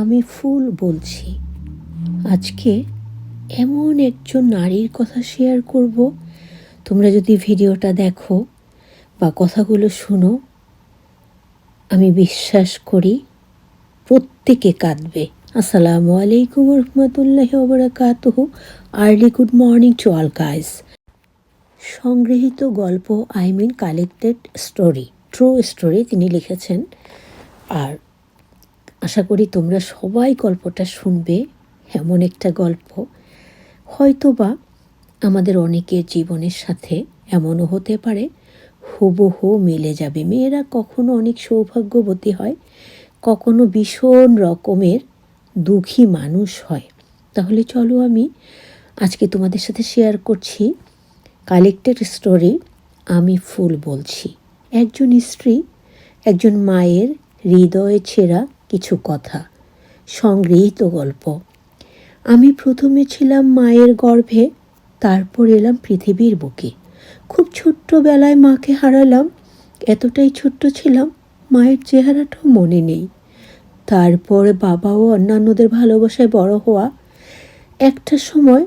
আমি ফুল বলছি। আজকে এমন একজন নারীর কথা শেয়ার করব। তোমরা যদি ভিডিওটা দেখো বা কথাগুলো শুনো, আমি বিশ্বাস করি প্রত্যেকে কাঁদবে। আসসালামু আলাইকুম রহমতুল্লাহ ওবরাকাতুহ। Early good morning to all guys. সংগৃহীত গল্প, I mean collected story, true story তিনি লিখেছেন। আর আশা করি তোমরা সবাই গল্পটা শুনবে, এমন একটা গল্প। হয়তোবা আমাদের অনেকের জীবনের সাথে এমনও হতে পারে, হুবহু মিলে যাবে। মেয়েরা কখনো অনেক সৌভাগ্যবতী হয়, কখনো ভীষণ রকমের দুঃখী মানুষ হয়। তাহলে চলো আমি আজকে তোমাদের সাথে শেয়ার করছি কালেক্টেড স্টোরি আমি ফুল বলছি। একজন স্ত্রী, একজন মায়ের হৃদয়ে ছেঁড়া কিছু কথা, সংগৃহীত গল্প। আমি প্রথমে ছিলাম মায়ের গর্ভে, তারপর এলাম পৃথিবীর বুকে। খুব ছোট্টবেলায় মাকে হারালাম, এতটাই ছোট্ট ছিলাম, মায়ের চেহারাটাও মনে নেই। তারপর বাবা ও অন্যান্যদের ভালোবাসায় বড় হওয়া, একটা সময়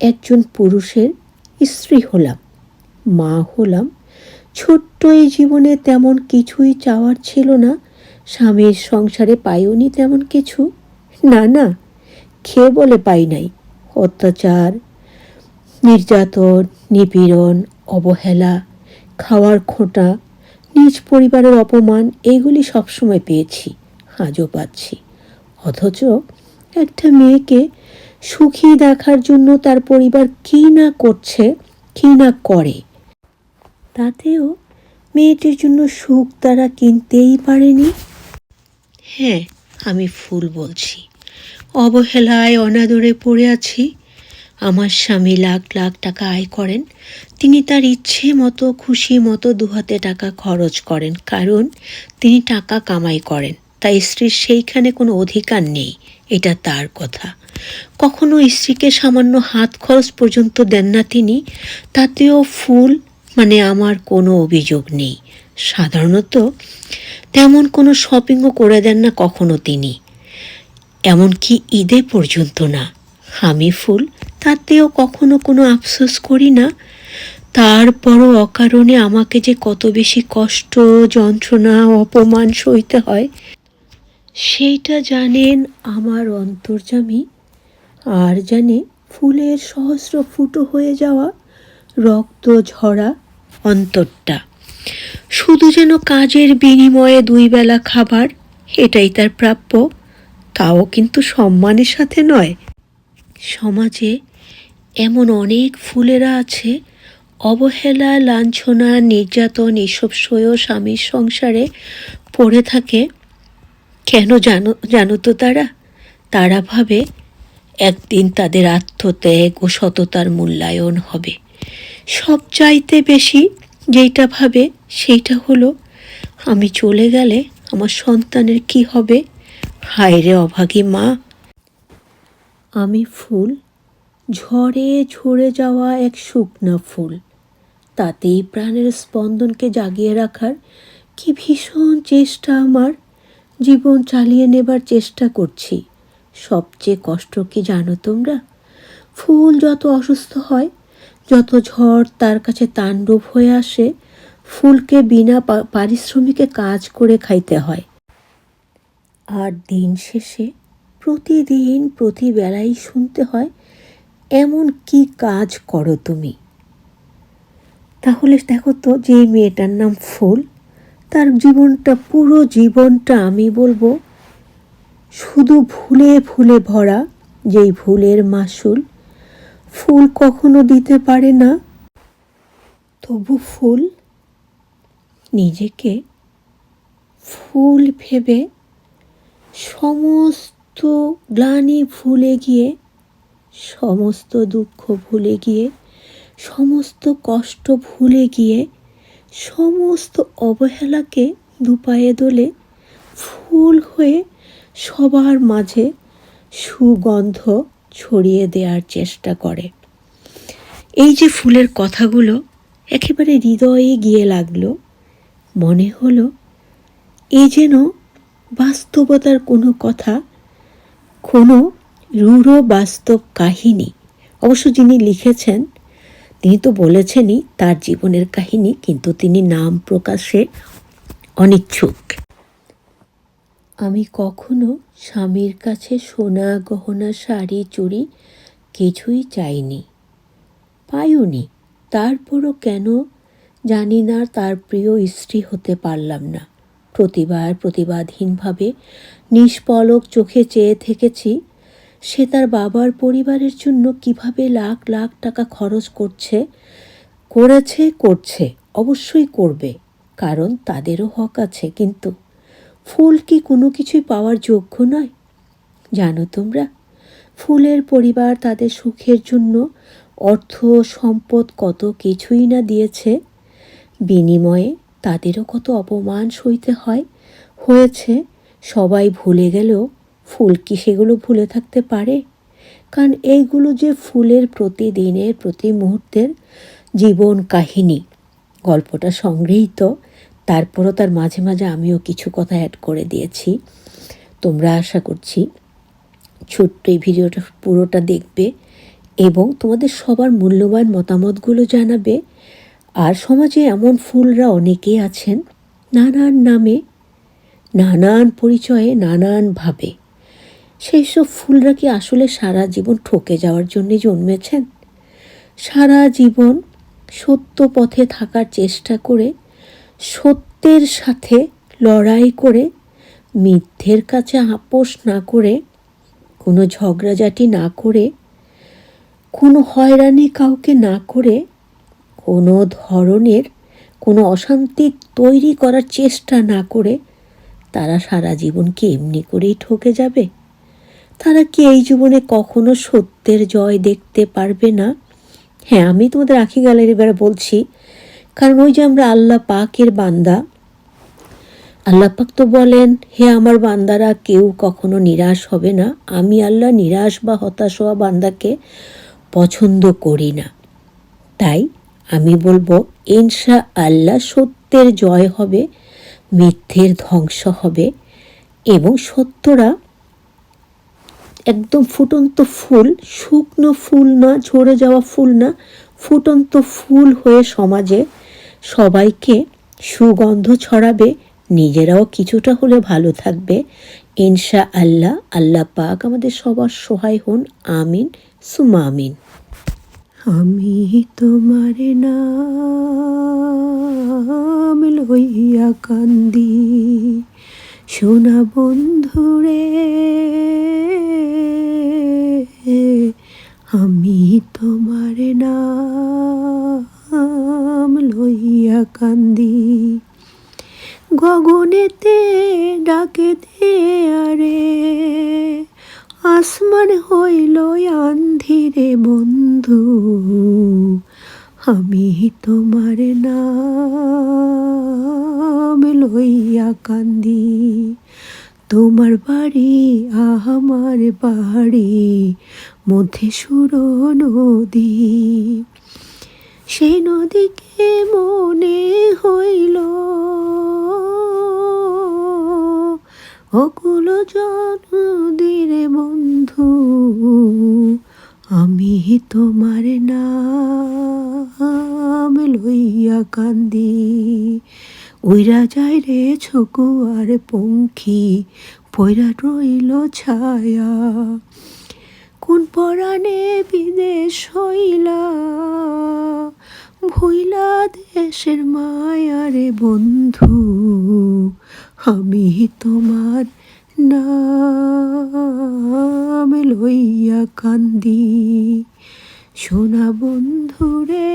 একজন পুরুষের স্ত্রী হলাম, মা হলাম। ছোট্ট এই জীবনে তেমন কিছুই চাওয়ার ছিল না স্বামীর সংসারে পাইওনি তেমন কিছু? না না, খেয়ে বলে পাই নাই। অত্যাচার, নির্যাতন, নিপীড়ন, অবহেলা, খাওয়ার খোঁটা, নিজ পরিবারের অপমান এইগুলি সবসময় পেয়েছি, আজও পাচ্ছি। অথচ একটা মেয়েকে সুখী দেখার জন্য তার পরিবার কী না করছে, কী না করে? তাতেও মেয়েটির জন্য সুখ তারা কিনতেই পারেনি। হ্যাঁ আমি ফুল বলছি। অবহেলায় অনাদরে পড়ে আছি। আমার স্বামী লাখ লাখ টাকা আয় করেন। তিনি তার ইচ্ছে মতো, খুশি মতো দুহাতে টাকা খরচ করেন। কারণ তিনি টাকা কামাই করেন। তাই স্ত্রীর সেইখানে কোনো অধিকার নেই। এটা তার কথা। কখনো স্ত্রীকে সামান্য হাত খরচ পর্যন্ত দেন না তিনি। তাতেও ফুল মানে আমার কোনো অভিযোগ নেই। সাধারণত তেমন কোনো শপিংও করে দেন না কখনো তিনি। এমনকি ঈদে পর্যন্ত না। আমি ফুল, তাতেও কখনো কোনো আফসোস করি না। তারপরও অকারণে আমাকে যে কত বেশি কষ্ট, যন্ত্রণা, অপমান সইতে হয়, সেইটা জানেন আমার অন্তর্জামী আর জানে ফুলের সহস্র ফুটো হয়ে যাওয়া রক্ত ঝরা অন্তরটা। শুধু যেন কাজের বিনিময়ে দুই বেলা খাবার, এটাই তার প্রাপ্য, তাও কিন্তু সম্মানের সাথে নয়। সমাজে এমন অনেক ফুলেরা আছে, অবহেলা, লাঞ্ছনা, নির্যাতন, এসব সয়েও স্বামীর সংসারে পড়ে থাকে। কেন জানো জানো তো তারা? তারা ভাবে একদিন তাদের আত্মত্যাগ ও সততার মূল্যায়ন হবে। সব চাইতে বেশি যেইটা ভাবে, সেইটা হলো, আমি চলে গেলে আমার সন্তানের কি হবে? হায় রে অভাগী মা! আমি ফুল, ঝড়ে ঝরে যাওয়া এক শুকনা ফুল। তাতেই প্রাণের স্পন্দনকে জাগিয়ে রাখার কি ভীষণ চেষ্টা আমার। জীবন চালিয়ে নেবার চেষ্টা করছি। সবচেয়ে কষ্ট কি জানো তোমরা? ফুল যত অসুস্থ হয় যত ঝড় তার কাছে তাণ্ডব হয়ে আসে, ফুলকে বিনা পারিশ্রমিকে কাজ করে খাইতে হয়। আর দিন শেষে প্রতিদিন প্রতি বেলায় শুনতে হয়, এমন কি কাজ করো তুমি? তাহলে দেখো তো যে মেয়েটার নাম ফুল, তার জীবনটা, পুরো জীবনটা আমি বলব, শুধু ভুলে ফুলে ভরা, যেই ভুলের মাসুল ফুল কখনো দিতে পারে না। তবু ফুল নিজেকে ফুল ভেবে সমস্ত গ্লানি ভুলে গিয়ে, সমস্ত দুঃখ ভুলে গিয়ে, সমস্ত কষ্ট ভুলে গিয়ে, সমস্ত অবহেলাকে দুপায়ে দোলে ফুল হয়ে সবার মাঝে সুগন্ধ ছড়িয়ে দেওয়ার চেষ্টা করে। এই যে ফুলের কথাগুলো একেবারে হৃদয়ে গিয়ে লাগল, মনে হলো এ যেন বাস্তবতার কোনো কথা, কোনো রূঢ় বাস্তব কাহিনী। অবশ্য যিনি লিখেছেন, তিনি তো বলেছেনই তার জীবনের কাহিনী, কিন্তু তিনি নাম প্রকাশে অনিচ্ছুক। আমি কখনো স্বামীর কাছে সোনা গহনা, শাড়ি, চুড়ি কিছুই চাইনি, পাইওনি। তারপরও কেন জানি না তার প্রিয় স্ত্রী হতে পারলাম না। প্রতিবার প্রতিবাদহীনভাবে নিষ্পলক চোখে চেয়ে থেকেছি, সে তার বাবার পরিবারের জন্য কীভাবে লাখ লাখ টাকা খরচ করছে, করেছে, করছে, অবশ্যই করবে, কারণ তাদেরও হক আছে, কিন্তু ফুল কি কোনো কিছুই পাওয়ার যোগ্য নয়? জানো তোমরা, ফুলের পরিবার তাদের সুখের জন্য অর্থ, সম্পদ কত কিছুই না দিয়েছে। বিনিময়ে তাদেরও কত অপমান সইতে হয়। হয়েছে, সবাই ভুলে গেলেও ফুল কি সেগুলো ভুলে থাকতে পারে? কারণ এইগুলো যে ফুলের প্রতিদিনের প্রতি মুহূর্তের জীবন কাহিনী। গল্পটা সংগৃহীত তারপরও তার মাঝে মাঝে আমিও কিছু কথা অ্যাড করে দিয়েছি। তোমরা আশা করছি ছোট্ট এই ভিডিওটা পুরোটা দেখবে এবং তোমাদের সবার মূল্যবান মতামতগুলো জানাবে। আর সমাজে এমন ফুলরা অনেকেই আছেন নানান নামে, নানান পরিচয়ে নানানভাবে সেই সব ফুলরা কি আসলে সারা জীবন ঠকে যাওয়ার জন্যে জন্মেছেন? সারা জীবন সত্য পথে থাকার চেষ্টা করে সত্যের সাথে লড়াই করে, মিথ্যের কাছে আপোষ না করে, কোনো ঝগড়াঝাটি না করে, কোনো হয়রানি কাউকে না করে, কোনো ধরনের, কোনো অশান্তি তৈরি করার চেষ্টা না করে, তারা সারা জীবন কি এমনি করেই ঠকে যাবে? তারা কি এই জীবনে কখনো সত্যের জয় দেখতে পারবে না? হ্যাঁ আমি তোমাদের আখি এবারে বলছি কারণ ওই যে আমরা আল্লাহ পাকের বান্দা, আল্লাহ পাক তো বলেন, হে আমার বান্দারা, কেউ কখনো নিরাশ হবে না। আমি আল্লাহ নিরাশ বা হতাশ হওয়া বান্দাকে পছন্দ করি না। তাই আমি বলব ইনশা আল্লাহ সত্যের জয় হবে, মিথ্যের ধ্বংস হবে এবং সত্যরা একদম ফুটন্ত ফুল, শুকনো ফুল না, ঝরে যাওয়া ফুল না, ফুটন্ত ফুল হয়ে সমাজে সবাইকে সুগন্ধ ছড়াবে, নিজেরাও কিছুটা হলে ভালো থাকবে। ইনশা আল্লাহ আল্লাহ পাক আমাদের সবার সহায় হন, আমিন সুমা আমিন। আমি তোমার নাম লইয়া কান্দি, সোনা বন্ধুরে, আমি তোমার নাম গগনেতে ডাকে আরে। আসমান হইল আন্ধিরে বন্ধু, আমি তোমার নাম লইয়া কান্দি। তোমার বাড়ি আমার বাড়ি মধ্যে সুর নদী। সেই নদীকে মনে হইল। অকুল জনদিরে বন্ধু, আমি তোমার নাম লইয়া কান্দি। উইরা যায় রে ছকু আর পঙ্খী পয়রা রইল ছায়া। কোন পরাণে বিদেশ হইলা? ভইলা দেশের মায়ারে বন্ধু, আমি তোমার নাম লইয়া কান্দি। সোনা বন্ধুরে,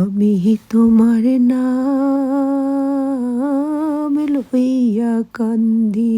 আমি তোমার নাম হইয়া কান্দি।